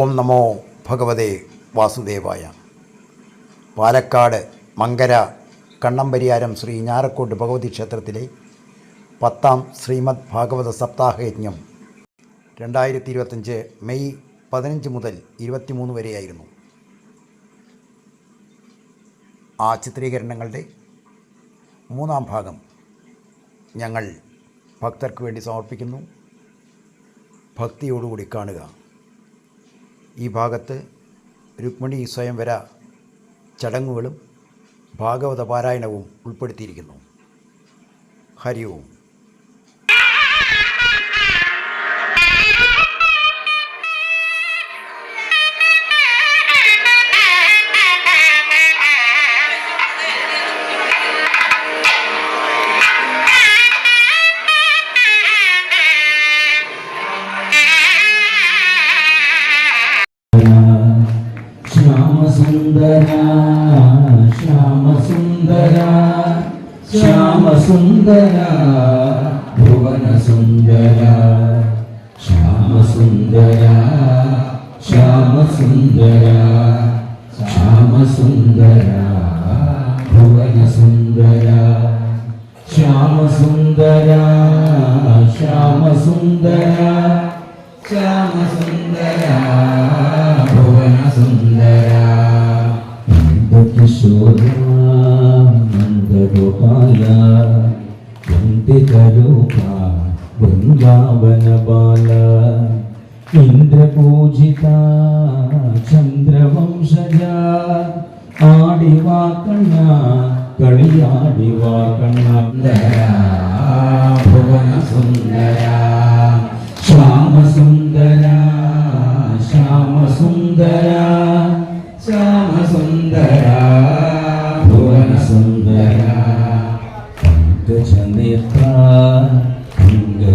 ഓം നമോ ഭഗവതേ വാസുദേവായ. പാലക്കാട് മങ്കര കണ്ണമ്പരിയാരം ശ്രീ ഞാറക്കോട്ട് ഭഗവതി ക്ഷേത്രത്തിലെ പത്താം ശ്രീമദ് ഭാഗവത സപ്താഹയജ്ഞം രണ്ടായിരത്തി ഇരുപത്തഞ്ച് മെയ് പതിനഞ്ച് മുതൽ ഇരുപത്തിമൂന്ന് വരെയായിരുന്നു. ആ ചിത്രീകരണങ്ങളുടെ മൂന്നാം ഭാഗം ഞങ്ങൾ ഭക്തർക്ക് വേണ്ടി സമർപ്പിക്കുന്നു. ഭക്തിയോടുകൂടി കാണുക. ഈ ഭാഗത്ത് രുക്മിണി സ്വയംവര ചടങ്ങുകളും ഭാഗവത പാരായണവും ഉൾപ്പെടുത്തിയിരിക്കുന്നു. ഹരി ഓം. സുന്ദര ഭുവന സുന്ദര ശ്യാമ സുന്ദര ശ്യാമ സുന്ദര ശ്യാമ സുന്ദര ഭുവന സുന്ദര ശ്യാമ സുന്ദര ശ്യാമ സുന്ദര ശ്യാമ സുന്ദര ഭുവന സുന്ദര നന്ദകിശോര നന്ദഗോപാല. ഖണ്ഡിതരൂപ വൃന്ദാവന ബാല ഇന്ദ്രപൂജിത ചന്ദ്രവംശജ ആടിവാക്കണ്ണ കളിയാടിവാക്കണ്ണ ഭുവന സുന്ദര ശ്യാമസുന്ദര ശ്യാമസുന്ദര ശ്യാമസുന്ദര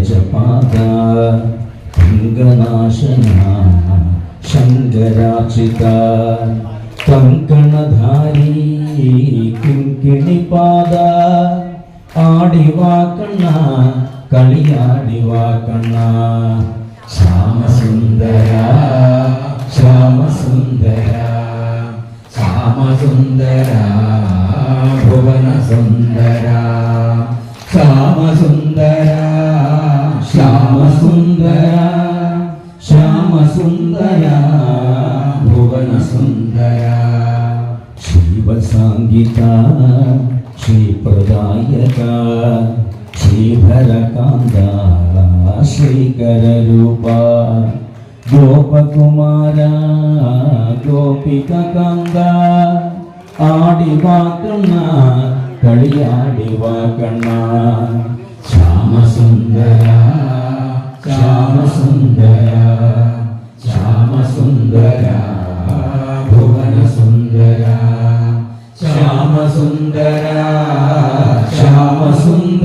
गजपादा गङ्गनाशना शङ्कराचिता कङ्कणधारी किङ्किणिपादा आडिवाकणा कलियाडिवाकणा श्यामसुन्दरा श्यामसुन्दरा श्यामसुन्दरा भुवनसुन्दरा श्यामसुन्दरा श्यामसुन्दरा श्यामसुन्दरा भुवनसुन्दरा शिवसाङ्गिका श्रीप्रदायका श्रीभरकान्दा श्रीकररूपा गोपकुमारा गोपिककान्दा आडिवाकण्णा कळियाडिवाकण्णा കാന്ത ആടിവാ കണ്ണ കളിയാടിവാ കണ്ണ ശ്യാമസുന്ദര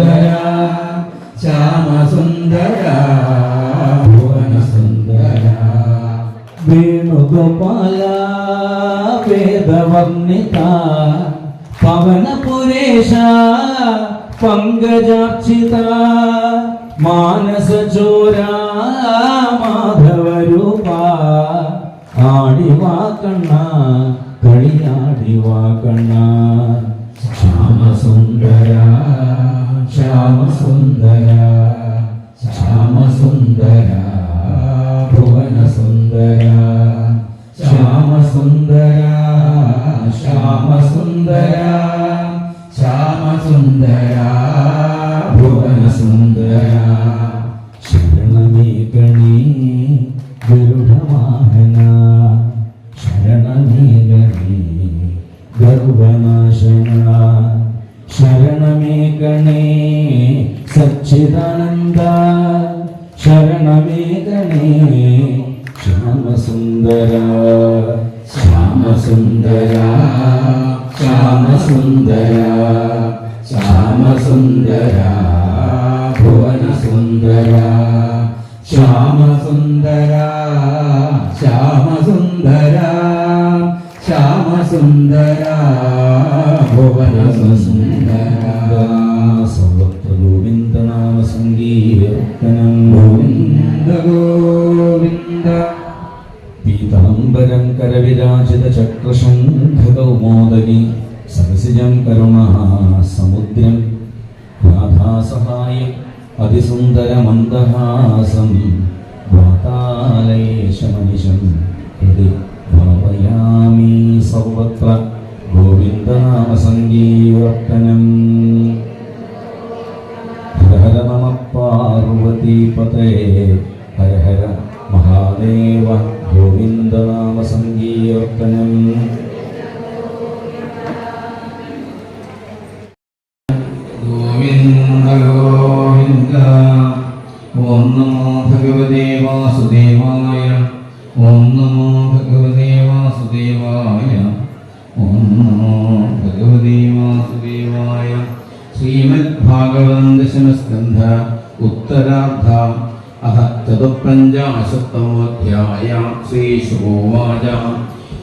ശ്യാമസുന്ദര ശ്യാമസുന്ദര ഭുവനസുന്ദര ശ്യാമസുന്ദര ശ്യാമസുന്ദര പങ്കജാർച്ചിത മാനസചോര മാധവരൂപ. ആടിവാ കണ്ണ കളിയാടിവാ കണ്ണ. ശ്യാമസുന്ദര ശ്യാമസുന്ദര ശ്യാമസുന്ദര. വാതാലയേശമനിശം ഹൃദി ഭാവയാമി സർവത്ര ഗോവിന്ദനാമസങ്കീർത്തനം ഹര ഹര നമ പാർവതീപതേ ഹര ഹര മഹാദേവ ഗോവിന്ദനാമ ചതുപഞ്ചാശത്തമോധ്യായ ശ്രീശോവാച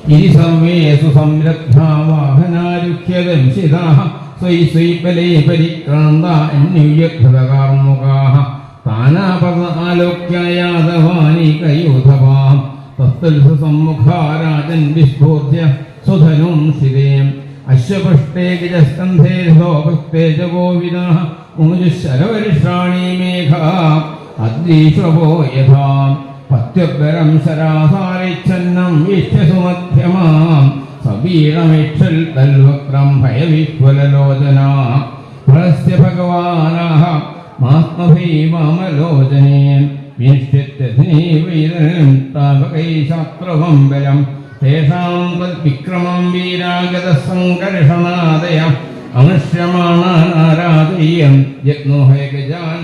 ഇനി സർവേഷു സംരബ്ധാ വാഹനാരുഹ്യദംശിതാः സ്വൈ സ്വൈ ബലേ പരിക്രാന്ത അന്യുയഘൃതകാർമുകാः താനാപദ ആലോക്യ യാദവാനികയൂഥവാം തസ്തൽസ സമ്മുഖാ രാജൻ വിസ്ഫോധ്യ സുധനും ശിരേം അശ്വപൃഷ്ടേ ഗജസ്കന്ധേ രഥോപുക്തേ ച ഗോവിദാः മുജുശരവരിഷ്ടാണി മേഘാ അദ്രീഷവോ യഥാ പത്യപരം ശരാസാരിച്ഛന്നം വിശ്വസുമധ്യമാം സവീരമിക്ഷൽ തൽവക്രം ഭയവിഹ്വലലോചന. പ്രസ്യ ഭഗവാനാഹ മാത്മഭൈവാമലോചനേ വിനിഷ്യത്യധിനീവൈരം താപകൈ ശാസ്ത്രവംബലം തേഷാം തദ്വിക്രമം വീരാഗതസങ്കർഷണാദയ അനുഷ്യമാണാരാധയ്യം യജ്ഞോഹയ ഗജാൻ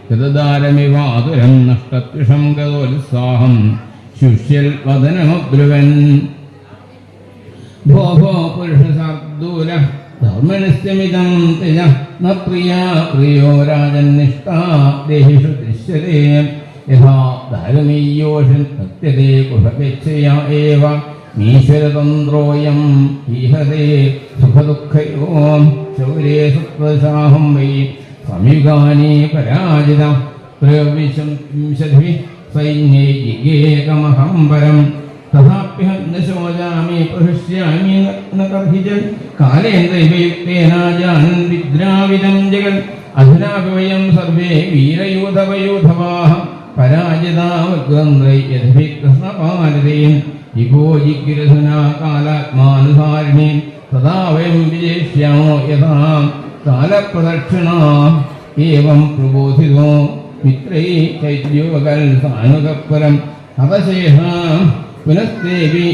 കൃതദാരമിവാതുരം നഷ്ടത്വിഷം ഗതോത്സാഹം ശുഷ്യൽ വദനമബ്രുവൻ ഭോ ഭോ പുരുഷശാർദൂല ധർമ്മനിശ്ചമിതം തിജ പ്രിയാ പ്രിയോ രാജന്നിഷ്ഠാ ദേഹിഷു ദൃശ്യതേ യഥാ ധാരമീയോഷൻ സത്യതേ ഏവ. ഈശ്വരതന്ത്രോയം ഈഹതേ സുഖദുഃഖയോ. ശൗരേ സുപ്രശാഹം വൈ സംയുഗാനി പരാജിതം. ത്രയോവിംശദ്ഭിः സൈന്യേ ജിഗേകമഹം പരം. തഥാപ്യഹം ന ശോചാമി പ്രഹൃഷ്യാമി ന കർഹിജൻ കാലേന്ദ്രയുക്തേനാജാനൻ വിദ്രാവിദം ജഗൻ. അധുനാപി വയം സർവേ വീരയൂഥവയൂഥവാः പരാജിതാവഗ്രന്ഥൈ യഥഭി കൃഷ്ണപാലതേൻ ഇഗോ ജിഗിരധുനാ കാലാത്മാനുസാരിണീ തഥാ വയം വിജയിഷ്യാമോ യഥാ. കാലപ്രദക്ഷിണാ ഏവം പ്രബോധിതോ. മിത്രൈ ചൈത്യോകൽ സാനുകപ്പരം അവശേഷാം പുനസ്തേവി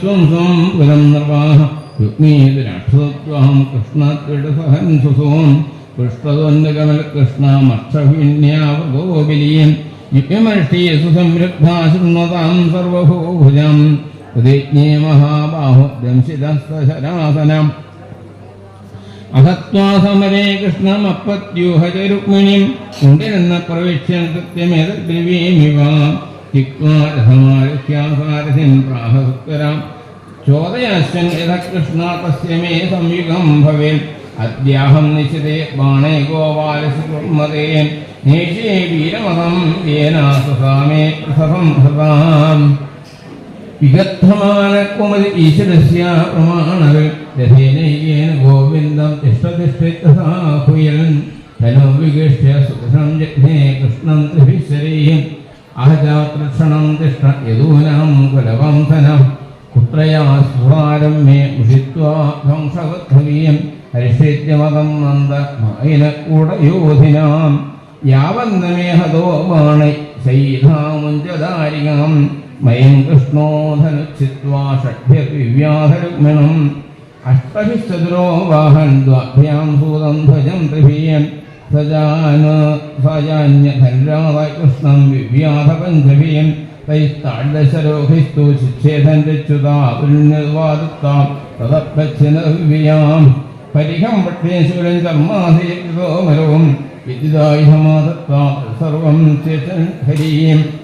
സ്വം സ്വം പുനം നിർവാഹ. യുഗ്മീതുരാക്ഷസത്വം കൃഷ്ണത്രിടസഹൻ സുസോം. പൃഷ്ടതൊന്നുകമൽ കൃഷ്ണമക്ഷഭിന്യാവഗോപിലീം യുഗ്മർഷീ സുസംരബ്ധാ ശൃണ്വതാം സർവഭൂഭുജം. പ്രതിജ്ഞേ മഹാബാഹു ദംശിതസ്തശരാസനം അഹത്വാ കൃഷ്ണം അപ്പത്യൂഹജ രുക്മിണിം ഉണ്ടിരുന്ന പ്രവിശ്യൻ കൃത്യമേതദ്രവീമിവ തിക്വാരഥമാരുഹ്യാസാരഥിൻ പ്രാഹസുത്തരാം ചോദയാശ്വൻ യഥ കൃഷ്ണ തസ്യമേ സംയുഗം ഭവേൻ. അദ്യാഹം നിശിതേ ബാണേ ഗോപാലസുമതേ നേഷേ യേനാ യേനാസസാമേ പ്രസവം ഹൃതാം വിഗദ്ധമാനകുമതി ഈശ്വരസ്യ പ്രമാണവിൽ രഥേനൈകേന ഗോവിന്ദം തിഷ്ടതിഷ്ഠിതാഹുയൻ ധനോ വികൃഷ്യ സുഖം ജഗ്നേ കൃഷ്ണം ത്രിഭിശ്വരീം അഹജാതൃക്ഷണം തിഷ്ഠ യദൂനാം കുലവംസനം. കുത്രയാ സ്ഫുടാരം മേ ഉഷിത്വാ ധ്വംസവദ്ധവീയം ഹരിഷേദ്യമതം നന്ദ മായിനക്കൂടയോധിനാം. യാവന്നമേ ഹതോ ബാണൈ ശൈധാമുഞ്ചദാരികാം മയം കൃഷ്ണോ ധനുച്ഛിത്വാ ഷഡ്ഭ്യവ്യാധരുഗ്മിണം അഷ്ടഭിശ്ചതുരോ വാഹൻ ദ്വാഭ്യാം ഭൂതം ധ്വജം ത്രിഭീയൻ സജാന സജാന്യധൻരാതകൃഷ്ണം വിവ്യാധ പഞ്ചഭീയൻ തൈത്താഡ്ദശരോഹിസ്തു ശിക്ഷേധൻ രച്യുതാ പുണ്യവാദത്താം. തദപ്പച്ഛനവ്യാം പരിഹം പട്ടേശ്വരൻ ചമ്മാധീകൃതോ മരവും. വിദ്യുതായുധമാതത്താം സർവം ചേതൻ ഹരീം.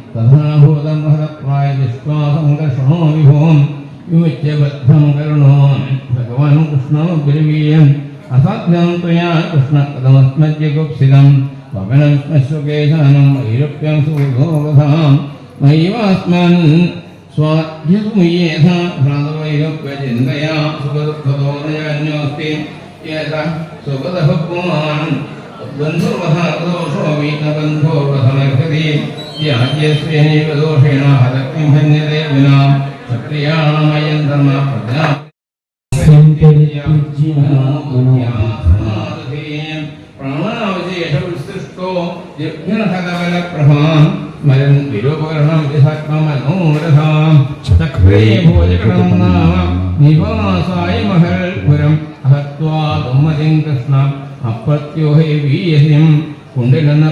തഥാഭൂതംഹതത്വായ വിശ്വാസംഘർഷണോ വിഭോം വിമുച്യബദ്ധം കരുണോ ഭഗവാൻ കൃഷ്ണമബ്രവീയം അസാധ്യം ത്വയാ കൃഷ്ണപദമസ്മദ്യഗുപ്സിതം പവനം ശ്മശ്വകേശാനം വൈരപ്യം സുഖോപധാം മൈവാസ്മൻ സ്വാധ്യസുമുയേധ ഭ്രാതവൈരപ്യചിന്തയാ സുഖദുഃഖദോനയാന്യോസ്തി യേത സുഖദഃ പുമാൻ ബന്ധുർവഹ ദോഷോ വീതബന്ധോ വഹമർഹതി യാജ്യേഷ്വേനൈവ ദോഷേണ ഹതക്തിം ഹന്യതേ വിനാ ക്ഷത്രിയാണമയം ധർമ്മ പ്രജ്ഞാ പ്രാണാവശേഷ ഉത്സൃഷ്ടോ യജ്ഞഹതവല പ്രഭാം മരം വിരോപകരണം മനോരഥാം ചക്രേ ഭോജകടം നാമ നിവാസായ മഹൽ പുരം അഹത്വാ ബ്രഹ്മതിം കൃഷ്ണ അപ്പത്യോ ഹേ വീയസിം કુંડે લગ્ન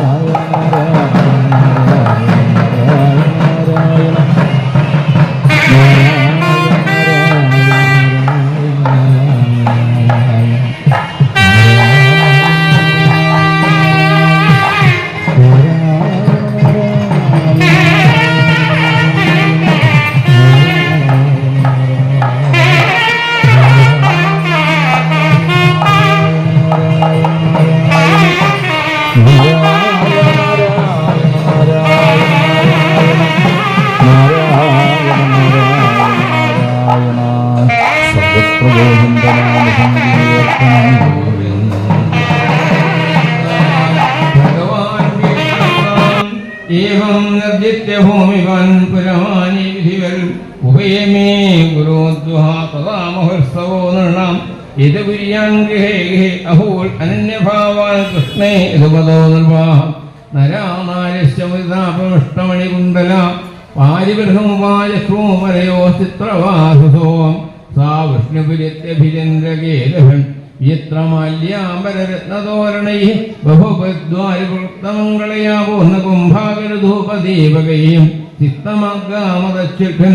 Hare ഏവം നിർജിത്യ ഭൂമിവൻ പുരമാനി വിധിവൽ ഉഭയേ മേ ഗുരോദ്വഹ തഥാ മഹോത്സവോ നൃണാം. ഇത് കുര്യാൻ ഗൃഹേ ഗൃഹേ അഹോൾ അനന്യഭാവാൻ കൃഷ്ണേ ഇതുപദോ നിർവാഹ. നരാനാര്യശ്ചമിതാപമിഷ്ടമണികുണ്ടല പാരിബൃഹമുപാചക്രോമരയോ ചിത്രവാസുസോം സാ വിഷ്ണുപുര്യത്യഭിചന്ദ്രകേലഭൻ യത്രമാല്യാംബരരത്നതോരണൈ ബഹുപദ്വാരിവൃത്തമംഗളയാപൂർണ കുംഭാകരധൂപദീപകയും ചിത്തമഗ്രാമദക്ഷിഖൻ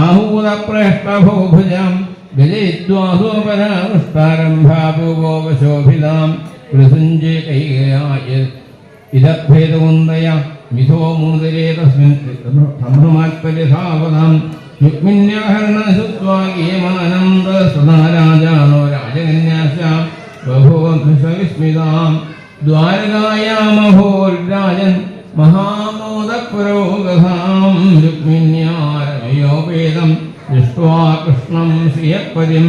ആഹൂതപ്രേഷ്ടഭോഭുജാം ഗജയിത്വാസോപരാനുഷ്ടാരംഭാപൂവോപശോഭിതാം കൃസുഞ്ജകൈകയായ ഇതഭേദമുന്തയ മിഥോ മൂന്നരേ തസ്മിൻ സംഭ്രമാത്പര്യസാവതാം രാജാനോ രാജകന്യാസ്യാം ബഭുവംശവിസ്മിതാം ദ്വാരകായാമഭോരാജൻ മഹാമോദപുരോഗതാം രുക്മിണ്യാരമയോപേതം ദൃഷ്ട്വാ കൃഷ്ണം ശ്രിയപതിം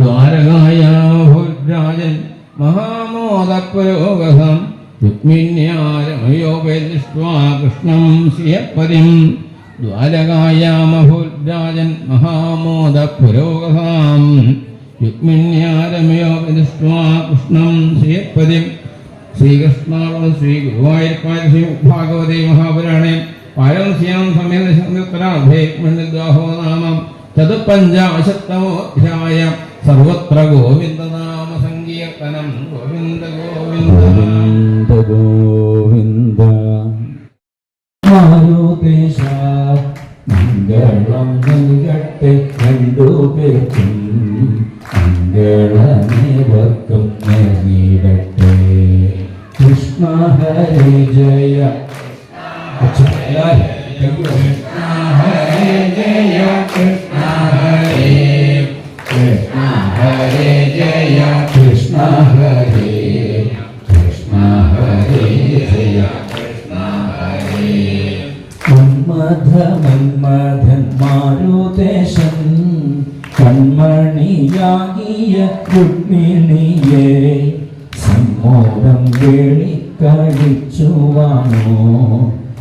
ദ്വാരകായാമഭോരാജൻ മഹാമോദപുരോഗതാം രുക്മിണ്യാരമയോപേദൃഷ്ട്വാ കൃഷ്ണം ശ്രിയപതിം ദ്വാരകായാമഭോരാജൻ മഹാമോദപുരോഗതാം രുക്മിണ്യാരമയോപദൃഷ്ട്വാ കൃഷ്ണം ശ്രീപതി ശ്രീകൃഷ്ണാവ ശ്രീ ഗുരുവായൂർപ്പായ ശ്രീ ഭാഗവതേ മഹാപുരാണേ. പാരംസ്യാം സമേതരാധേ മണ്ഡാഹോ നാമം. ചതുപഞ്ചാശത്തമോധ്യായ സർവത്ര ഗോവിന്ദനാമ സങ്കീർത്തനം. ഗോവിന്ദ ഗോവിന്ദ. ഗോവിന്ദ ഗോവിന്ദ. മാരുതേശ മംഗളം നൽകട്ടെ രണ്ടു പേർക്കും മംഗളമേവർക്കും നേരിടട്ടെ കൃഷ്ണ ഹരി ജയ അച്ഛാ, എല്ലാവരും കൈയ്യോ. ഹരേ ജയ കൃഷ്ണ ഹരേ കൃഷ്ണ ഹരേ ജയ കൃഷ്ണ മന്മഥ മന്മഥൻ മാരുദേശൻ കൺമണിയാകിയ രുക്മിണിയെ സമ്മോദം വേളിക്കഴിച്ചുവാണോ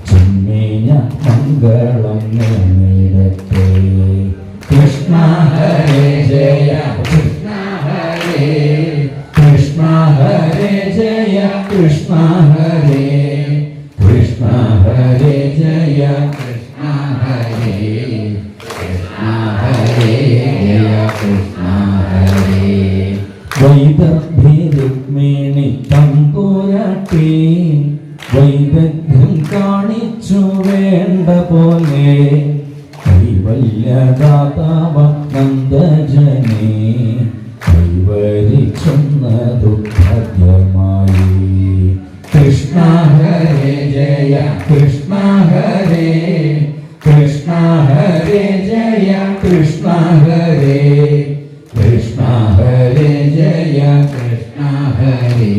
ചെമ്മീന മംഗളം നേടട്ടെ കൃഷ്ണ ഹരേ ജയ കൃഷ്ണ ഹരേ കൃഷ്ണ ഹരേ ജയ കൃഷ്ണ ഹരേ കൃഷ്ണ ഹരേ ജയ വൈദഗ്ധി രുക്മിണി തമ്പുരാട്ടി വൈദഗ്ധ്യം കാണിച്ചു വേണ്ട പോലെ കൈവല്യദാതാവ നന്ദജനെ കൈവരിച്ചെന്നതു ഭാഗ്യമായി കൃഷ്ണ ഹരേ ജയ കൃഷ്ണ ഹരേ. കൃഷ്ണ ഹരേ ജയ കൃഷ്ണ ഹരേ കൃഷ്ണ ഹരേ ജയ കൃഷ്ണ ഹരേ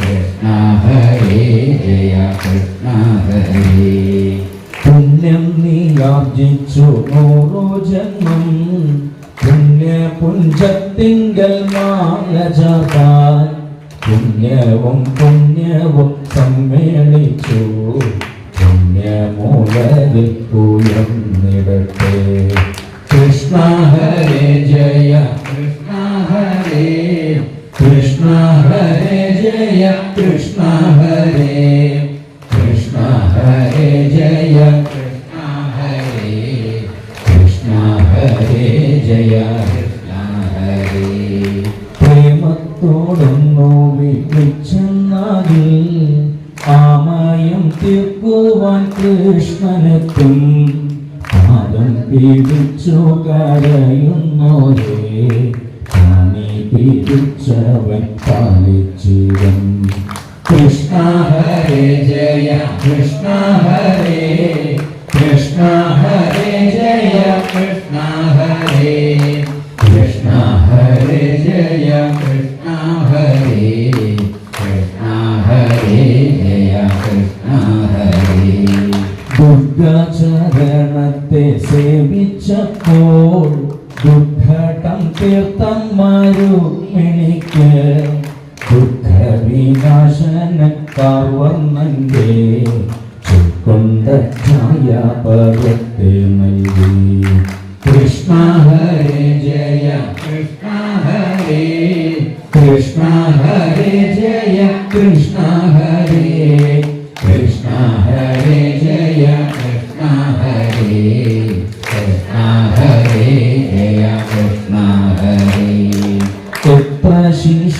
കൃഷ്ണ ഹരേ ജയ കൃഷ്ണ ഹരേ പുണ്യം നീയാർജിച്ചു നൂറു ജന്മം. പുണ്യ പുഞ്ചത്തിങ്കൽ മാല ചാർത്താൻ. പുണ്യവും പുണ്യവും പുണ്യമൂലരിൽ ഉയർന്നിടട്ടെ കൃഷ്ണ ഹരേ ജയ. കൃഷ്ണനെത്തും പാദം പീഡിച്ചു കരയുന്നോരേ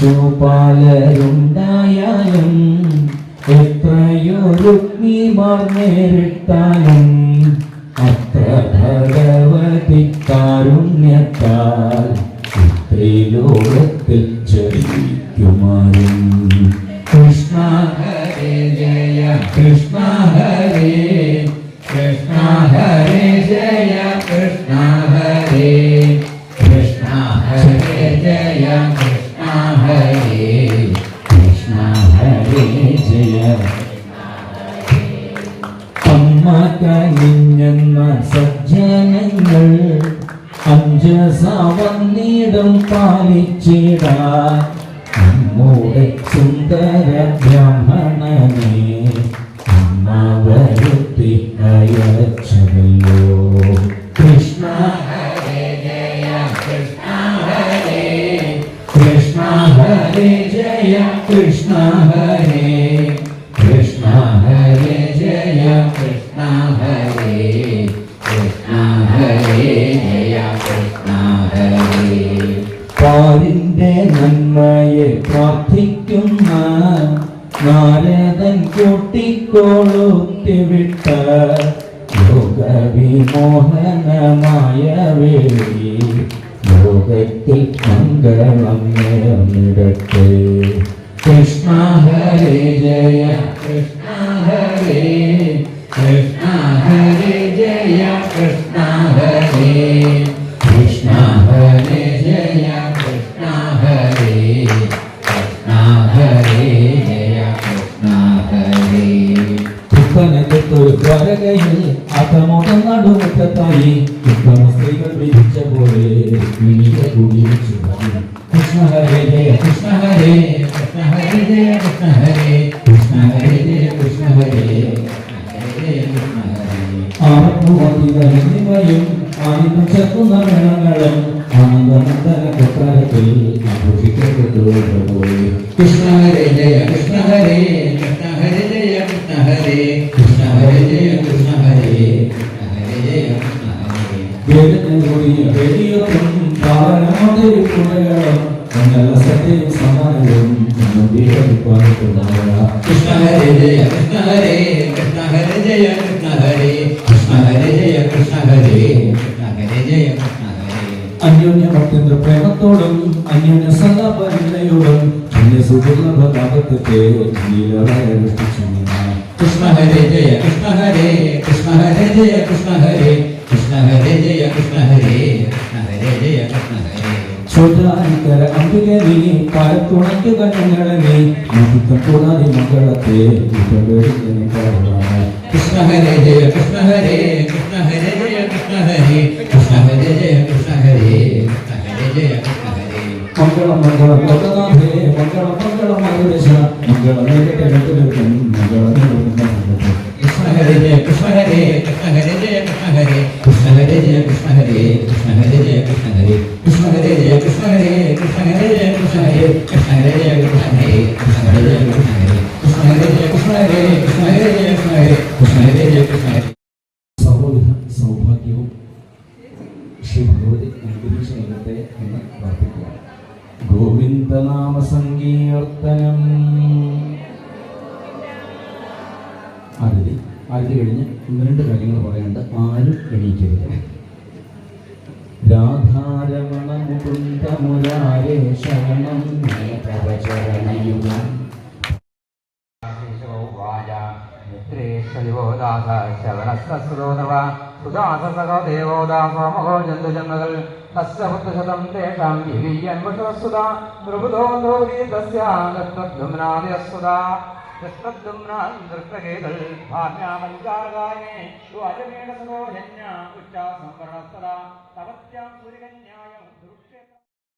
ശിശുപാലരുണ്ടായാലും എത്രയോ രുക്മിമാർ നേരിട്ടാലും അഞ്ചസവന്നിടം പാലിച്ചിടാൻ നമ്മുടെ സുന്ദര ബ്രാഹ്മണനെ അമ്മ लोकति मंगलम कृष्ण हरे जय। കൊട്ടാരത്തിൽ കൃഷ്ണ ഹരേ ജയ കൃഷ്ണ ഹരേ കൃഷ്ണ ഹരേ ജയ കൃഷ്ണ ഹരേ കൃഷ്ണ ഹരേ ജയ കൃഷ്ണ ഹരേ ഹരേ ജയ കൃഷ്ണ ഹരേ ജയ കൃഷ്ണ ഹരേ ജയ കൃഷ്ണ അന്യോന്യ ഭക്തേന്ദ്ര പ്രേമത്തോടും അന്യോന്യ സദാപരിതയോടും സുദുർലഭത്തെ കൃഷ്ണ ഹരേ ജയ കൃഷ്ണ ഹരേ കൃഷ്ണ ഹരേ ജയ കൃഷ്ണ ഹരേ കൃഷ്ണ ഹരേ ജയ കൃഷ്ണ ഹരേ കൃഷ്ണ ഹരേ ജയ കൃഷ്ണ ഹരേ. ശോധാനിക്കര അംബിക നീ കാലത്തുണയ്ക്കുക ഞങ്ങളെ നീ മുഖത്തം കൂടാതെ മക്കളത്തെ കൃഷ്ണ ഹരേ ജയ കൃഷ്ണ ഹരേ കൃഷ്ണ ഹരേ ജയ കൃഷ്ണ ഹരേ കൃഷ്ണ ഹരേ ജയ കൃഷ്ണ ഹരേ കൃഷ്ണ ഹരേ ജയ കൃഷ്ണ ഹരേ മംഗളം മംഗളം ലോകനാഥേ മംഗളം മംഗളം മഹേശ മംഗളം കൃഷ്ണ ഹരേ ജയ കൃഷ്ണ ഹരേ കൃഷ്ണ ഹരേ ജയ കൃഷ്ണ ഹരേ കൃഷ്ണ ഹരേ ജയ കൃഷ്ണ ഹരേ കൃഷ്ണ ഹരേ ജയ കൃഷ്ണ ഹരേ കൃഷ്ണ ഹരേ ജയ കൃഷ്ണ ഹരേ കൃഷ്ണ ഹരേ ജയ കൃഷ്ണ ഹരേ കൃഷ്ണ ഹരേ ജയ കൃഷ്ണ ഹരേ കൃഷ്ണ ഹരേ ജയ കൃഷ്ണ ഹരേ കൃഷ്ണ ഹരേ ജയ കൃഷ്ണ ഹരേ കൃഷ്ണ ഹരേ ജയ കൃഷ്ണ ഹരേ കൃഷ്ണ ഹരേ ജയ കൃഷ്ണ ഹരേ സൗബോധ സൗഭാഗ്യവും ശ്രീ ഭഗവതി നൽകട്ടെ എന്ന് പ്രാർത്ഥിക്കുക ഗോവിന്ദനാമ സങ്കീർത്തനം ആരതി ആരതി കഴിഞ്ഞ് ഒന്ന് രണ്ട് കാര്യങ്ങൾ പറയാണ്ട് ആരും എണീക്കരുത്. രാധാരമണ മുകുന്ദ മുരാരേ ശരണം. అశ్వశ్రుతవ సుదాససగ దేవోదాసోమహో జంతుజన్మగల్ తస్య పుత్రశతం తేషాం దివీయన్వశుదా ద్రుబుధో ద్రౌరీ తస్య దత్తద్దుమ్నాదయస్సుదా कृष्णद्युम्नान्दृष्टकेतल् भाम्यामञ्चारगायने श्वाचमेण सरोजन्या उच्चासंवरणस्तदा तवत्यां सूर्यकन्यायम्